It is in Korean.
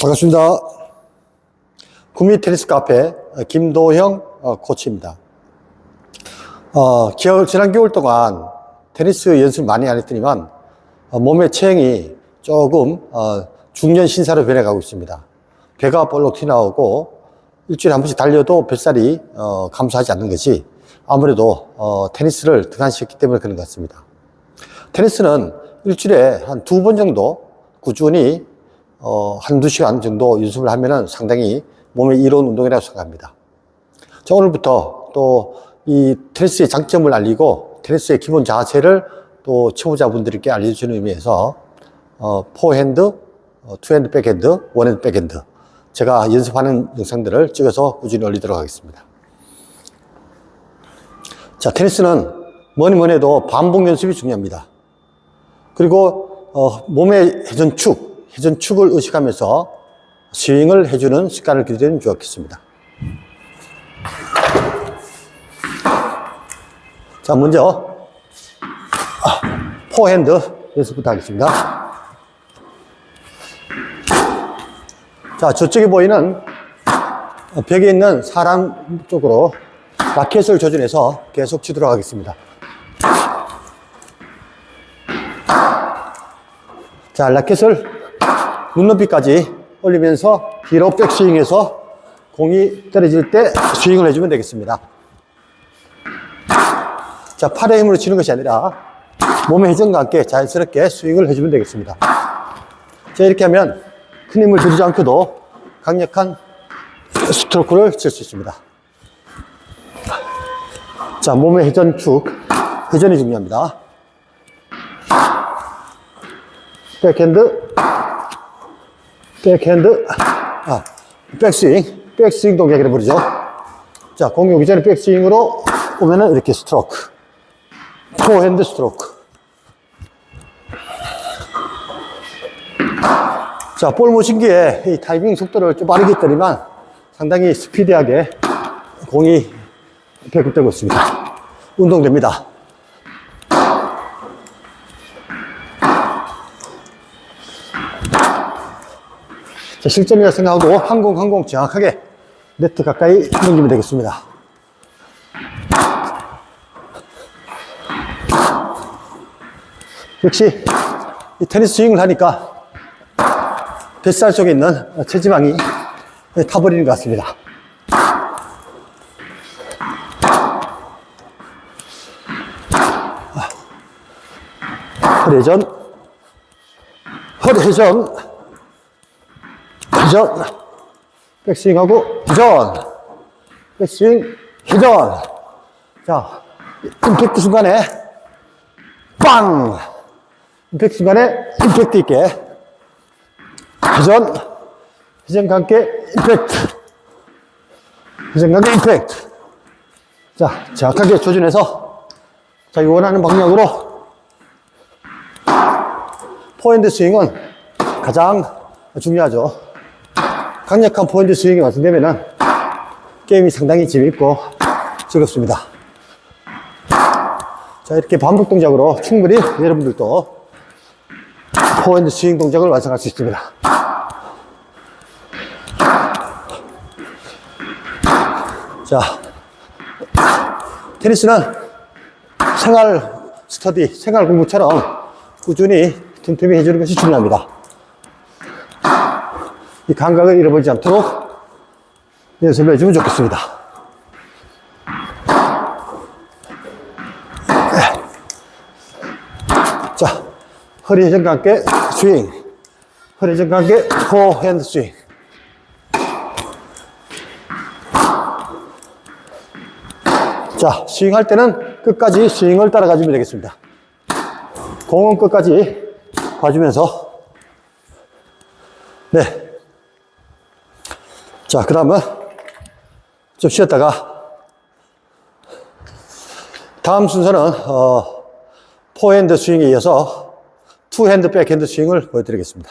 반갑습니다. 구미 테니스 카페 김도형 어, 코치입니다. 어, 겨울, 지난 겨울 동안 테니스 연습 많이 안 했더니만 어, 몸의 체형이 조금 어, 중년 신사로 변해가고 있습니다. 배가 볼록 튀나오고 일주일에 한 번씩 달려도 뱃살이 어, 감소하지 않는 것이 아무래도 어, 테니스를 등한시했기 때문에 그런 것 같습니다. 테니스는 일주일에 한 두 번 정도 꾸준히 어, 한두 시간 정도 연습을 하면은 상당히 몸에 이로운 운동이라고 생각합니다. 자, 오늘부터 또 이 테니스의 장점을 알리고 테니스의 기본 자세를 또 초보자분들께 알려주는 의미에서 어, 포핸드, 어, 투핸드 백핸드, 원핸드 백핸드 제가 연습하는 영상들을 찍어서 꾸준히 올리도록 하겠습니다. 자, 테니스는 뭐니 뭐니 해도 반복 연습이 중요합니다. 그리고 어, 몸의 회전축, 회전 축을 의식하면서 스윙을 해주는 습관을 들이면 좋겠습니다. 자, 먼저 아, 포핸드 연습부터 하겠습니다. 자, 저쪽에 보이는 어, 벽에 있는 사람 쪽으로 라켓을 조준해서 계속 치도록 하겠습니다. 자, 라켓을 눈높이까지 올리면서 뒤로 백스윙해서 공이 떨어질 때 스윙을 해주면 되겠습니다. 자, 팔의 힘으로 치는 것이 아니라 몸의 회전과 함께 자연스럽게 스윙을 해주면 되겠습니다. 자, 이렇게 하면 큰 힘을 들이지 않고도 강력한 스트로크를 칠 수 있습니다. 자, 몸의 회전 축, 회전이 중요합니다. 백핸드, 백핸드, 아, 백스윙, 백스윙 동작이라 부르죠. 자, 공이 오기 전에 백스윙으로 오면은 이렇게 스트로크. 포핸드 스트로크. 자, 볼 모신기에 이 타이밍 속도를 좀 빠르게 했더니만 상당히 스피디하게 공이 배급되고 있습니다. 운동됩니다. 자, 실점이라 생각하고 항공, 항공 정확하게 네트 가까이 넘기면 되겠습니다. 역시 이 테니스 스윙을 하니까 뱃살 속에 있는 체지방이 타버리는 것 같습니다. 허리 회전, 허리 회전, 회전, 백스윙하고 회전, 백스윙, 회전. 자, 임팩트 순간에 빵! 임팩트 순간에 임팩트 있게 회전, 회전과 함께 임팩트, 회전과 함께 임팩트. 자, 정확하게 조준해서 자기 원하는 방향으로 포핸드 스윙은 가장 중요하죠. 강력한 포핸드 스윙이 완성되면은 게임이 상당히 재밌고 즐겁습니다. 자, 이렇게 반복 동작으로 충분히 여러분들도 포핸드 스윙 동작을 완성할 수 있습니다. 자, 테니스는 생활 스터디, 생활 공부처럼 꾸준히 틈틈이 해주는 것이 중요합니다. 이 감각을 잃어버리지 않도록 연습을 해주면 좋겠습니다. 자, 허리 회전과 함께 스윙. 허리 회전과 함께 포핸드 스윙. 자, 스윙할 때는 끝까지 스윙을 따라가주면 되겠습니다. 공은 끝까지 봐주면서 네. 자, 그 다음은 좀 쉬었다가 다음 순서는 어, 포핸드 스윙에 이어서 투핸드 백핸드 스윙을 보여드리겠습니다.